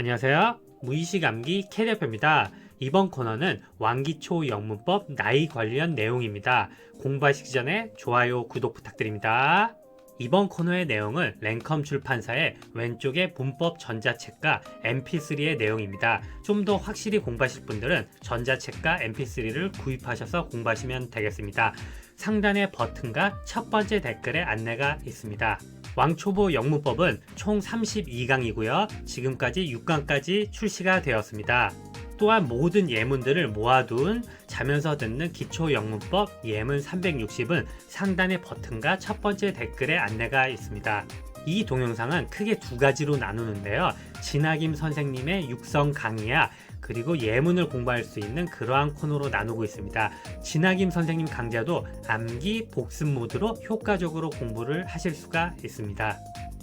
안녕하세요. 무의식 암기 캐리어표입니다. 이번 코너는 왕기초 영문법 나이 관련 내용입니다. 공부하시기 전에 좋아요, 구독 부탁드립니다. 이번 코너의 내용은 랭컴 출판사의 왼쪽의 문법 전자책과 mp3의 내용입니다. 좀 더 확실히 공부하실 분들은 전자책과 mp3를 구입하셔서 공부하시면 되겠습니다. 상단의 버튼과 첫 번째 댓글에 안내가 있습니다. 왕초보 영문법은 총 32강이고요. 지금까지 6강까지 출시가 되었습니다. 또한 모든 예문들을 모아둔 자면서 듣는 기초 영문법 예문 360은 상단의 버튼과 첫 번째 댓글에 안내가 있습니다. 이 동영상은 크게 두 가지로 나누는데요. 진학임 선생님의 육성 강의야 그리고 예문을 공부할 수 있는 그러한 코너로 나누고 있습니다. 진학임 선생님 강좌도 암기 복습 모드로 효과적으로 공부를 하실 수가 있습니다.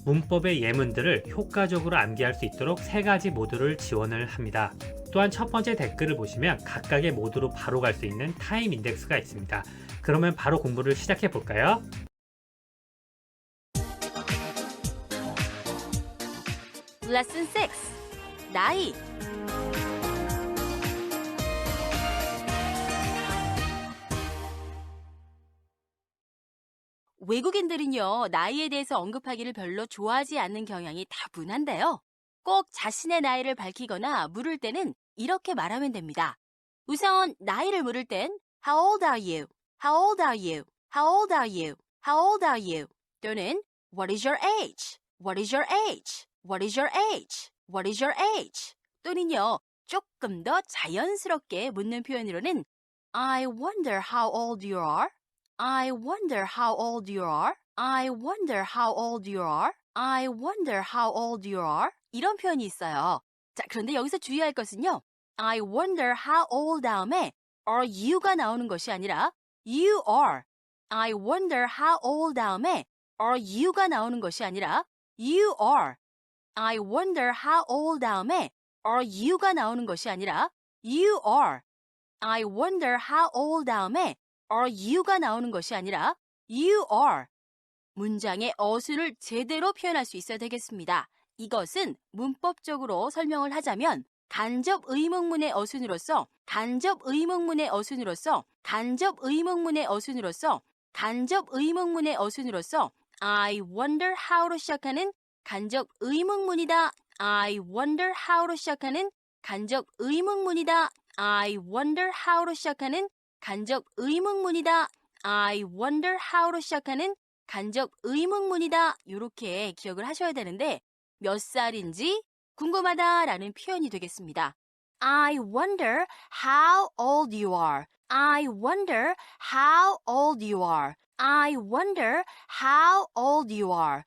문법의 예문들을 효과적으로 암기할 수 있도록 세 가지 모드를 지원을 합니다. 또한 첫 번째 댓글을 보시면 각각의 모드로 바로 갈 수 있는 타임 인덱스가 있습니다. 그러면 바로 공부를 시작해 볼까요? 레슨 6 나이 외국인들은요, 나이에 대해서 언급하기를 별로 좋아하지 않는 경향이 다분한데요. 꼭 자신의 나이를 밝히거나 물을 때는 이렇게 말하면 됩니다. 우선 나이를 물을 땐 How old are you? How old are you? How old are you? How old are you? 또는 What is your age? What is your age? What is your age? What is your age? 또는요, 조금 더 자연스럽게 묻는 표현으로는 I wonder how old you are. I wonder how old you are. I wonder how old you are. I wonder how old you are. 이런 표현이 있어요. 자, 그런데 여기서 주의할 것은요. I wonder how old 다음에 are you가 나오는 것이 아니라 you are. I wonder how old 다음에 are you가 나오는 것이 아니라 you are. I wonder how old 다음에 are you가 나오는 것이 아니라 you are. I wonder how old 다음에 are you가 나오는 것이 아니라 you are. 문장의 어순을 제대로 표현할 수 있어야 되겠습니다. 이것은 문법적으로 설명을 하자면 간접 의문문의 어순으로서 간접 의문문의 어순으로서 간접 의문문의 어순으로서 간접 의문문의 어순으로서 I wonder how로 시작하는 간접 의문문이다. I wonder how로 시작하는 간접 의문문이다. I wonder how로 시작하는 간접 의문문이다. I wonder how로 시작하는 간접 의문문이다. 이렇게 기억을 하셔야 되는데 몇 살인지 궁금하다라는 표현이 되겠습니다. I wonder how old you are. I wonder how old you are. I wonder how old you are.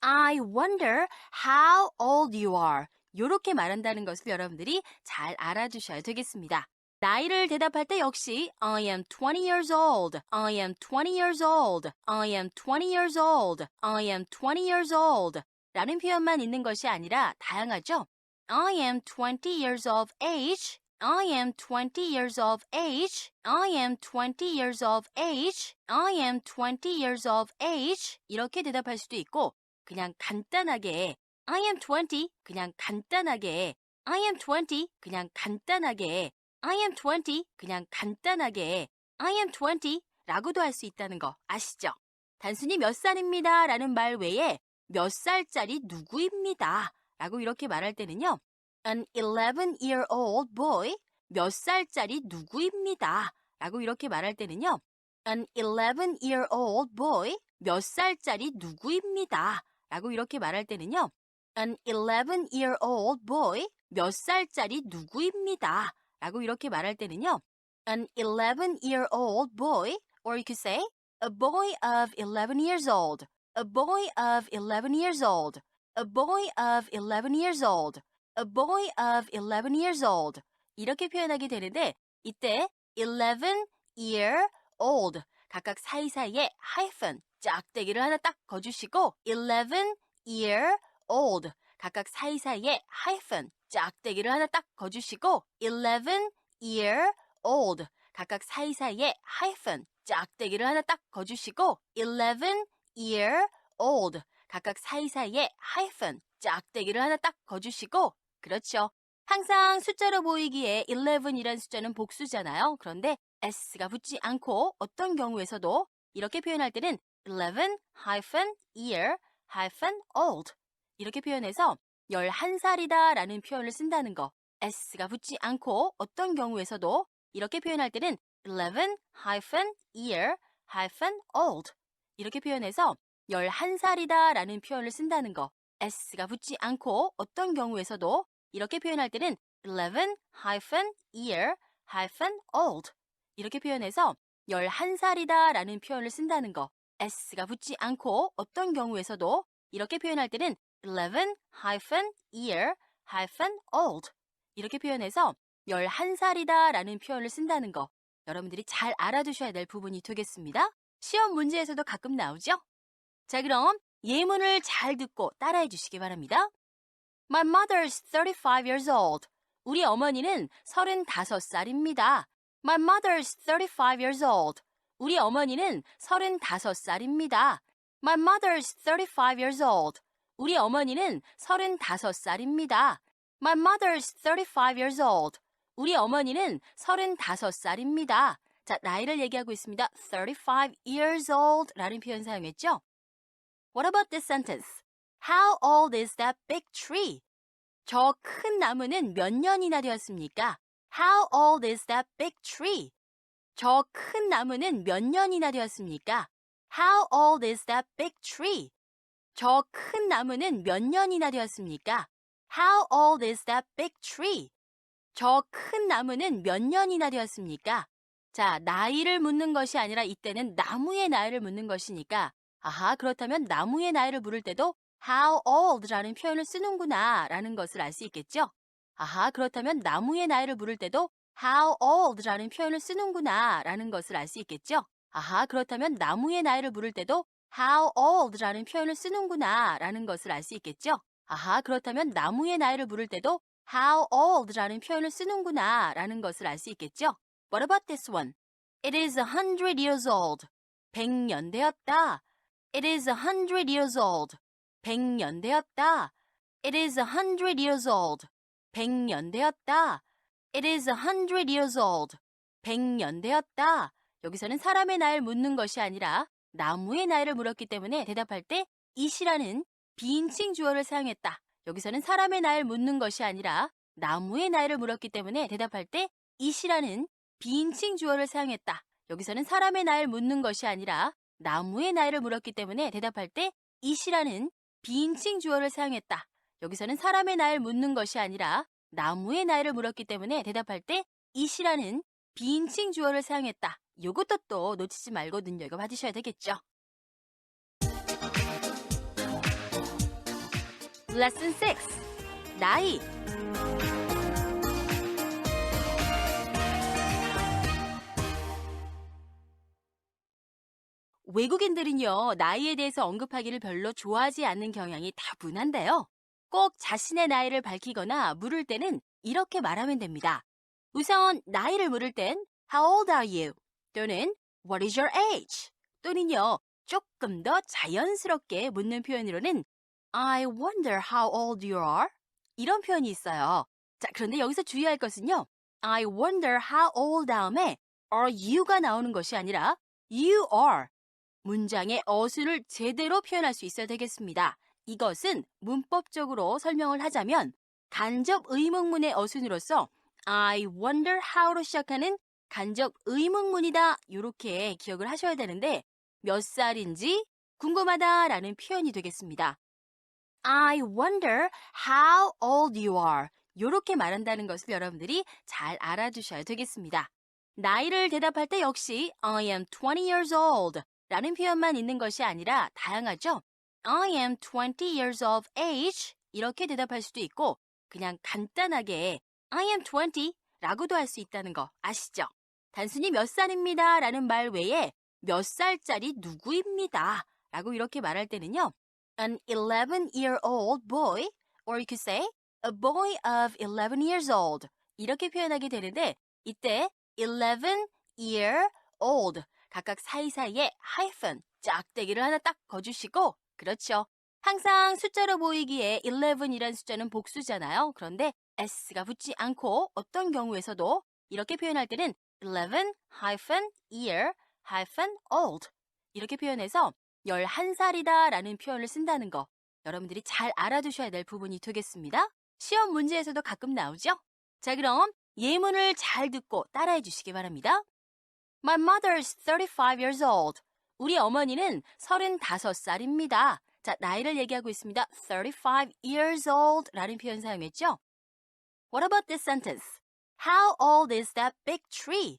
I wonder how old you are. 이렇게 말한다는 것을 여러분들이 잘 알아두셔야 되겠습니다. 나이를 대답할 때 역시 I am 20 years old. I am 20 years old. I am 20 years old. I am 20 years old. 라는 표현만 있는 것이 아니라 다양하죠. I am 20 years of age. I am 20 years of age. I am 20 years of age. I am 20 years of age. 이렇게 대답할 수도 있고 그냥 간단하게 I am 20 그냥 간단하게 I am 20 그냥 간단하게 I am 20 그냥 간단하게 I am 20 라고도 할 수 있다는 거 아시죠? 단순히 몇 살입니다 라는 말 외에 몇 살짜리 누구입니다 라고 이렇게 말할 때는요. An 11 year old boy 몇 살짜리 누구입니다 라고 이렇게 말할 때는요. An 11 year old boy 몇 살짜리 누구입니다 라고 이렇게 말할 때는요. An 11 year old boy 몇 살짜리 누구입니다 라고 이렇게 말할 때는요. An 11 year old boy or you could say a boy of 11 years old. A boy of 11 years old. A boy of 11 years old. A boy of 11 years old. 이렇게 표현하게 되는데 이때 11 year old 각각 사이사이에 hyphen 짝대기를 하나 딱 거주시고 11 year old 각각 사이사이에 hyphen 짝대기를 하나 딱 거주시고 11 year old 각각 사이사이에 hyphen 짝대기를 하나 딱 거주시고 11 year old 각각 사이사이에 hyphen 짝대기를 하나 딱 거주시고 그렇죠. 항상 숫자로 보이기에 11이란 숫자는 복수잖아요. 그런데 s가 붙지 않고 어떤 경우에서도 이렇게 표현할 때는 11 hyphen year hyphen old 이렇게 표현해서 11살이다 라는 표현을 쓴다는 거. s가 붙지 않고 어떤 경우에서도 이렇게 표현할 때는 11 hyphen year hyphen old 이렇게 표현해서 11살이다 라는 표현을 쓴다는 거. s가 붙지 않고 어떤 경우에서도 이렇게 표현할 때는 11 이렇게 표현해서 11살이다 라는 표현을 쓴다는 거. s가 붙지 않고 어떤 경우에서도 이렇게 표현할 때는 11 hyphen year hyphen old 이렇게 표현해서 11살이다 라는 표현을 쓴다는 거. 여러분들이 잘 알아두셔야 될 부분이 되겠습니다. 시험 문제에서도 가끔 나오죠? 자, 그럼 예문을 잘 듣고 따라해 주시기 바랍니다. My mother's 35 years old. 우리 어머니는 35살입니다. My mother's 35 years old. 우리 어머니는 35살입니다. My mother's 35 years old. 우리 어머니는 35살입니다. My mother's 35 years old. 우리 어머니는 35살입니다. 자, 나이를 얘기하고 있습니다. 35 years old 라는 표현 사용했죠? What about this sentence? How old is that big tree? 저 큰 나무는 몇 년이나 되었습니까? How old is that big tree? 저 큰 나무는 몇 년이나 되었습니까? How old is that big tree? 저 큰 나무는 몇 년이나 되었습니까? How old is that big tree? 저 큰 나무는 몇 년이나 되었습니까? 자, 나이를 묻는 것이 아니라 이때는 나무의 나이를 묻는 것이니까 아하, 그렇다면 나무의 나이를 물을 때도 how old라는 표현을 쓰는구나 라는 것을 알 수 있겠죠? 아하, 그렇다면 나무의 나이를 물을 때도 how old라는 표현을 쓰는구나 라는 것을 알 수 있겠죠? 아하, 그렇다면 나무의 나이를 물을 때도 how old라는 표현을 쓰는구나 라는 것을 알 수 있겠죠? 아하, 그렇다면 나무의 나이를 물을 때도 how old라는 표현을 쓰는구나 라는 것을 알 수 있겠죠? What about this one? It is a hundred years old. 100년 되었다. It is a hundred years old. 100년 되었다. It is a hundred years old. 100년 되었다. It is a hundred years old. 100년 되었다. 여기서는 사람의 나이를 묻는 것이 아니라 나무의 나이를 물었기 때문에 대답할 때 이시라는 비인칭 주어를 사용했다. 여기서는 사람의 나이를 묻는 것이 아니라 나무의 나이를 물었기 때문에 대답할 때 이시라는 비인칭 주어를 사용했다. 여기서는 사람의 나이를 묻는 것이 아니라 나무의 나이를 물었기 때문에 대답할 때 이시라는 비인칭 주어를 사용했다. 여기서는 사람의 나이를 묻는 것이 아니라 나무의 나이를 물었기 때문에 대답할 때 이시라는 비인칭 주어를 사용했다. 요것도 또 놓치지 말거든요. 이거 받으셔야 되겠죠. Lesson 6. 나이. 외국인들은요, 나이에 대해서 언급하기를 별로 좋아하지 않는 경향이 다분한데요. 꼭 자신의 나이를 밝히거나 물을 때는 이렇게 말하면 됩니다. 우선 나이를 물을 땐 How old are you? 또는 What is your age? 또는요, 조금 더 자연스럽게 묻는 표현으로는 I wonder how old you are? 이런 표현이 있어요. 자, 그런데 여기서 주의할 것은요. I wonder how old 다음에 are you가 나오는 것이 아니라 you are. 문장의 어순을 제대로 표현할 수 있어야 되겠습니다. 이것은 문법적으로 설명을 하자면 간접 의문문의 어순으로서 I wonder how로 시작하는 간접 의문문이다. 이렇게 기억을 하셔야 되는데 몇 살인지 궁금하다라는 표현이 되겠습니다. I wonder how old you are. 이렇게 말한다는 것을 여러분들이 잘 알아두셔야 되겠습니다. 나이를 대답할 때 역시 I am 20 years old 라는 표현만 있는 것이 아니라 다양하죠. I am 20 years of age 이렇게 대답할 수도 있고 그냥 간단하게 I am 20 라고도 할 수 있다는 거 아시죠? 단순히 몇 살입니다 라는 말 외에 몇 살짜리 누구입니다 라고 이렇게 말할 때는요. An 11 year old boy or you could say a boy of 11 years old 이렇게 표현하게 되는데 이때 11 year old 각각 사이사이에 hyphen 짝대기를 하나 딱 거주시고 그렇죠. 항상 숫자로 보이기에 11이란 숫자는 복수잖아요. 그런데 s가 붙지 않고 어떤 경우에서도 이렇게 표현할 때는 11 year old 이렇게 표현해서 11살이다 라는 표현을 쓴다는 거 여러분들이 잘 알아두셔야 될 부분이 되겠습니다. 시험 문제에서도 가끔 나오죠? 자, 그럼 예문을 잘 듣고 따라해 주시기 바랍니다. My mother's 35 years old. 우리 어머니는 35살입니다. 자, 나이를 얘기하고 있습니다. 35 years old 라는 표현 사용했죠? What about this sentence? How old is that big tree?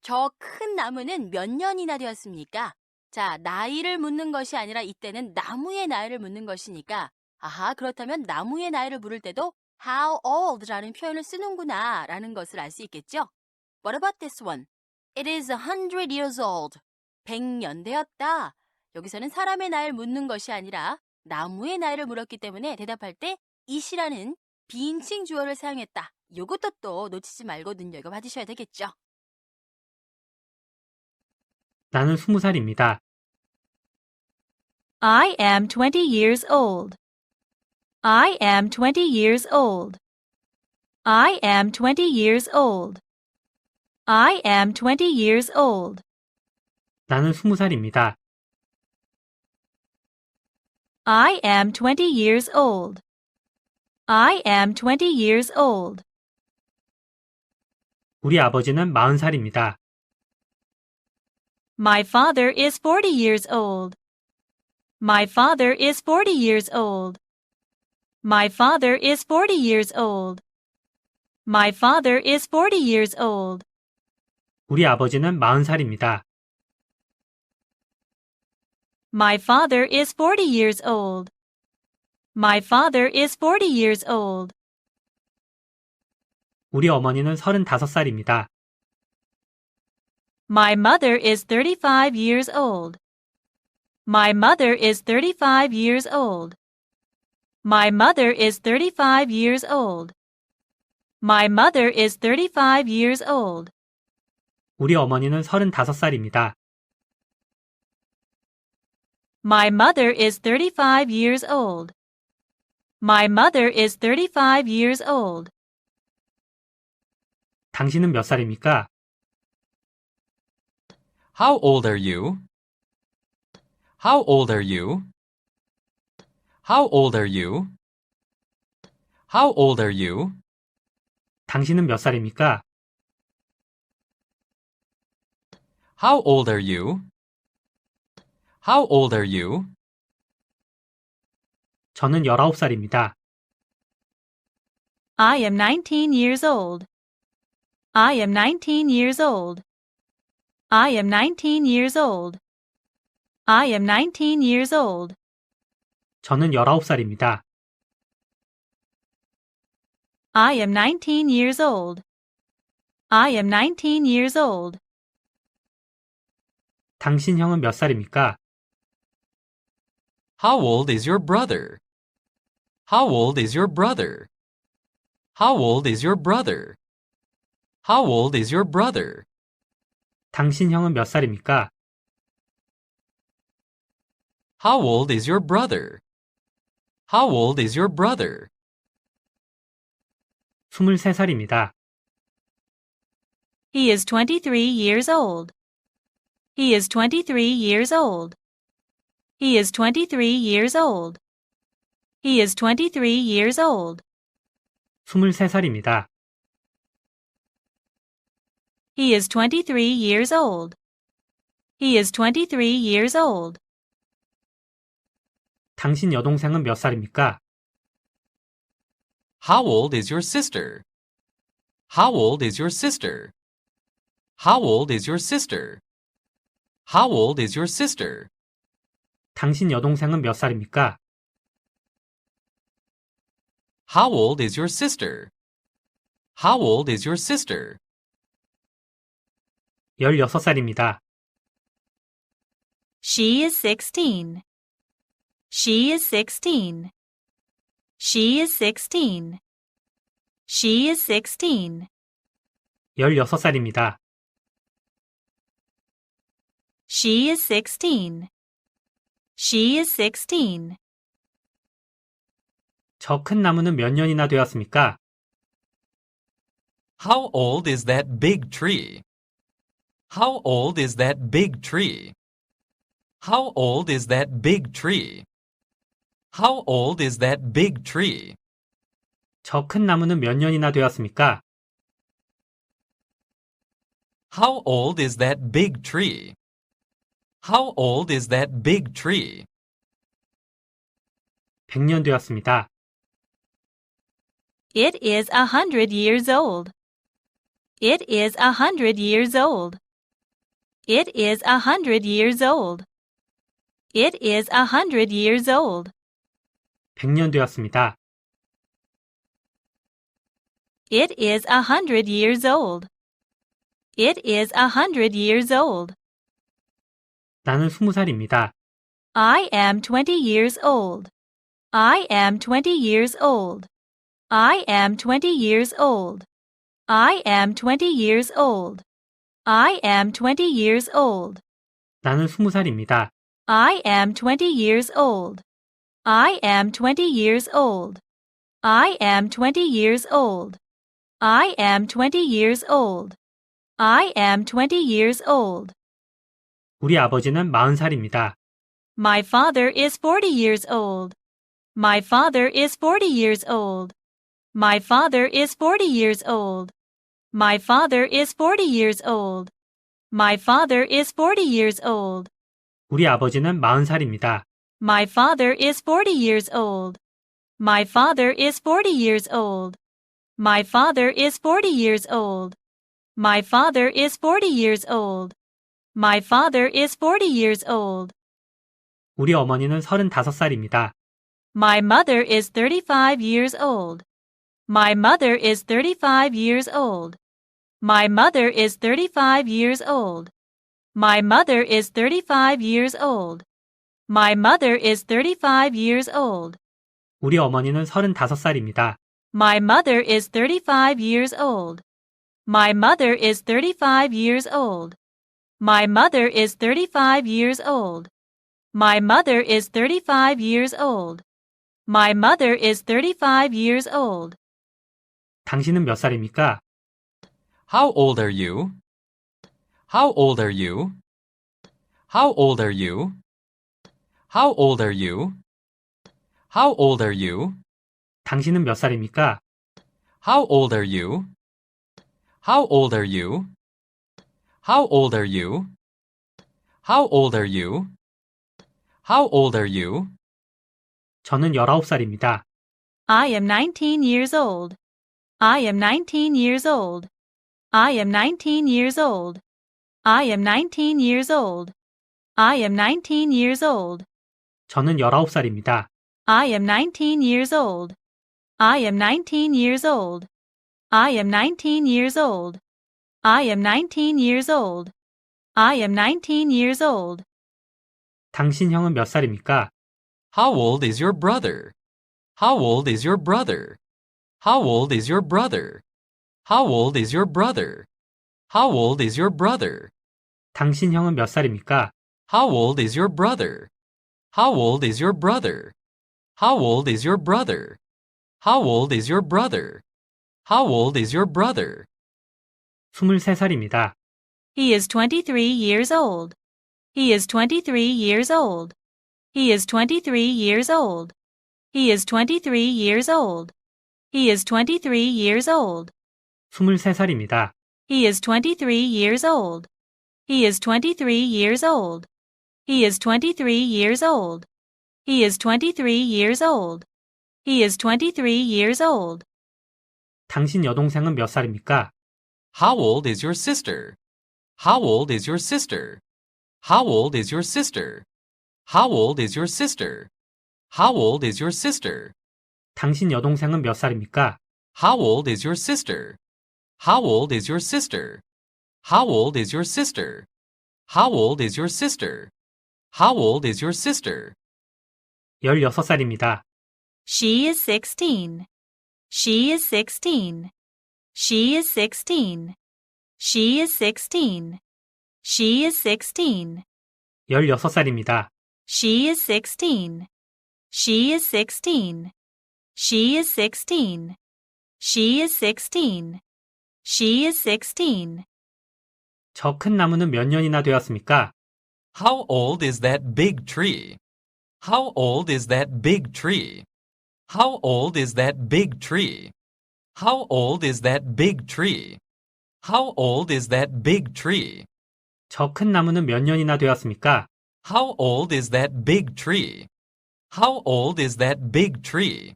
저 큰 나무는 몇 년이나 되었습니까? 자, 나이를 묻는 것이 아니라 이때는 나무의 나이를 묻는 것이니까 아하, 그렇다면 나무의 나이를 물을 때도 how old 라는 표현을 쓰는구나 라는 것을 알 수 있겠죠? What about this one? It is a hundred years old. 100년 되었다. 여기서는 사람의 나이를 묻는 것이 아니라 나무의 나이를 물었기 때문에 대답할 때 이시라는 비인칭 주어를 사용했다. 요것도 또 놓치지 말고 눈여겨 봐주셔야 되겠죠. 나는 20살입니다. I am 20 years old. I am 20 years old. I am 20 years old. I am 20 years old. 나는 20살입니다. I am 20 years old. I am 20 years old. 우리 아버지는 40살입니다. My father is 40 years old. My father is 40 years old. My father is 40 years old. My father is 40 years old. 우리 아버지는 40살입니다. My father is 40 years old. My father is 40 years old. 우리 어머니는 35살입니다. My mother is 35 years old. My mother is 35 years old. My mother is 35 years old. My mother is 35 years old. 우리 어머니는 35살입니다. My mother is 35 years old. My mother is 35 years old. 당신은 몇 살입니까? How old are you? How old are you? How old are you? How old are you? 당신은 몇 살입니까? How old are you? How old are you? 저는 19살입니다. I am 19 years old. I am 19 years old. I am 19 years old. I am 19 years old. 저는 19살입니다. I am 19 years old. I am 19 years old. 당신 형은 몇 살입니까? How old is your brother? How old is your brother? How old is your brother? How old is your brother? 당신 형은 몇 살입니까? How old is your brother? How old is your brother? 23살입니다. He is 23 years old. He is 23 years old. He is 23 years old. He is 23 years old. 23살입니다. He is 23 years old. He is 23 years old. 당신 여동생은 몇 살입니까? How old is your sister? How old is your sister? How old is your sister? How old is your sister? 당신 여동생은 몇 살입니까? How old is your sister? How old is your sister? 16살입니다. She is 16. She is 16. She is 16. She is 16. 16살입니다. She is 16. She is 16. 저 큰 나무는 몇 년이나 되었습니까? How old is that big tree? How old is that big tree? How old is that big tree? How old is that big tree? 저 큰 나무는 몇 년이나 되었습니까? How old is that big tree? How old is that big tree? 100년 되었습니다. It is a hundred years old. It is a hundred years old. It is a hundred years old. It is a hundred years old. 100년 되었습니다. It is a hundred years old. It is a hundred years old. 나는 20살입니다. I am twenty years old. I am twenty years old. I am twenty years old. I am twenty years old. I am twenty years old. 나는 20살입니다. I am twenty years old. I am twenty years old. I am twenty years old. I am twenty years old. I am twenty years old. 우리 아버지는 40살입니다. My father is forty years old. My father is forty years old. My father is forty years old. My father is forty years old. My father is forty years old. 우리 아버지는 40살입니다. My father is forty years old. My father is forty years old. My father is forty years old. My father is forty years old. My father is forty years old. 우리 어머니는 35살입니다. My mother is thirty-five years old. My mother is thirty-five years old. My mother is thirty-five years old. My mother is thirty-five years old. My mother is thirty-five years old. 우리 어머니는 35살입니다. My mother is thirty-five years old. My mother is thirty-five years old. My mother is thirty-five years old. My mother is thirty-five years old. My mother is thirty-five years old. 당신은 몇 살입니까? How old are you? How old are you? How old are you? How old are you? How old are you? 당신은 몇 살입니까? How old are you? How old are you? How old are you? How old are you? How old are you? 저는 19살입니다. I am nineteen years old. I am nineteen years old. I am nineteen years old. I am nineteen years old. I am nineteen years old. 저는 19살입니다. I am nineteen years old. I am nineteen years old. I am nineteen years old. I am nineteen years old. I am nineteen years old. 당신 형은 몇 살입니까? How old is your brother? How old is your brother? How old is your brother? How old is your brother? How old is your brother? 당신 형은 몇 살입니까? How old is your brother? How old is your brother? How old is your brother? How old is your brother? How old is your brother? 23살입니다. He is twenty-three years old. He is twenty-three years old. He is twenty-three years old. He is twenty-three years old. He is twenty-three years old. 23살입니다. He is twenty-three years old. He is twenty-three years old. He is twenty-three years old. He is twenty-three years old. He is twenty-three years old. 당신 여동생은 몇 살입니까? How old is your sister? How old is your sister? How old is your sister? How old is your sister? How old is your sister? 당신 여동생은 몇 살입니까? How old is your sister? How old is your sister? How old is your sister? How old is your sister? How old is your sister? 16살입니다. She is sixteen. She is sixteen. She is sixteen. She is sixteen. She is sixteen. 16살입니다. She is sixteen. She is sixteen. She is 16. She is 16. She is 16. 저 큰 나무는 몇 년이나 되었습니까? How old is that big tree? How old is that big tree? How old is that big tree? How old is that big tree? How old is that big tree? 저 큰 나무는 몇 년이나 되었습니까? How old is that big tree? How old is that big tree?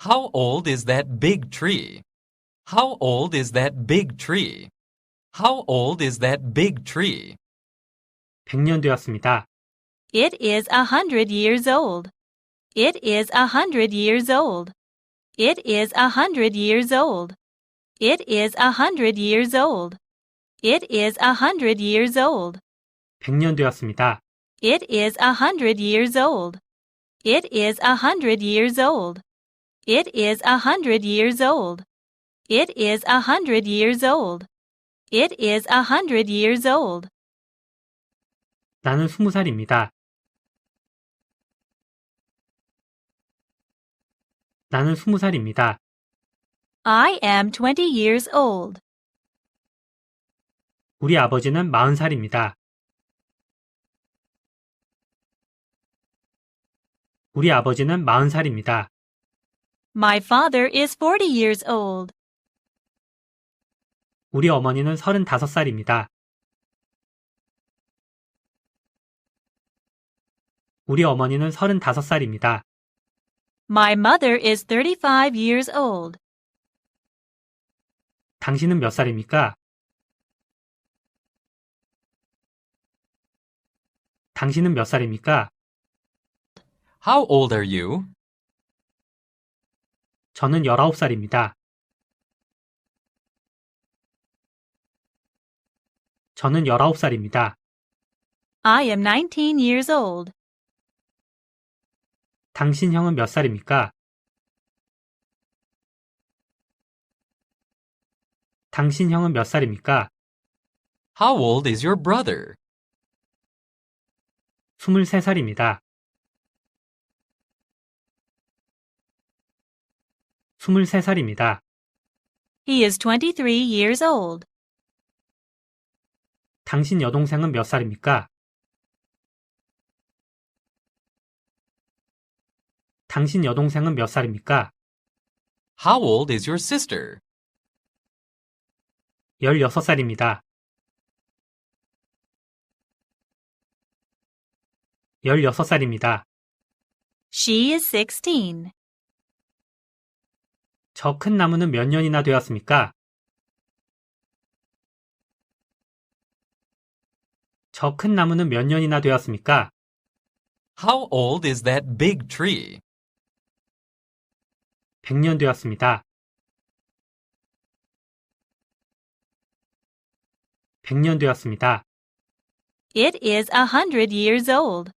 How old is that big tree? How old is that big tree? How old is that big tree? 100년 되었습니다. It is a hundred years old. It is a hundred years old. It is a hundred years old. It is a hundred years old. It is a hundred years old. 100년 되었습니다. It is a hundred years old. It is a hundred years old. It is a hundred years old. It is a hundred years old. It is a hundred years old. 나는 20살입니다. 나는 20살입니다. I am twenty years old. 우리 아버지는 40살입니다. 우리 아버지는 40살입니다. My father is forty years old. 우리 어머니는 35살입니다. 우리 어머니는 35살입니다. My mother is thirty-five years old. 당신은 몇 살입니까? 당신은 몇 살입니까? How old are you? 저는 19살입니다. 저는 19살입니다. I am nineteen years old. 당신 형은 몇 살입니까? 당신 형은 몇 살입니까? How old is your brother? 23살입니다. 23살입니다. He is twenty-three years old. 당신 여동생은 몇 살입니까? 당신 여동생은 몇 살입니까? How old is your sister? 16살입니다. 16살입니다. She is sixteen. 저큰 나무는 몇 년이나 되었습니까? 저 큰 나무는 몇 년이나 되었습니까? How old is that big tree? 100년 되었습니다. 100년 되었습니다. It is a hundred years old.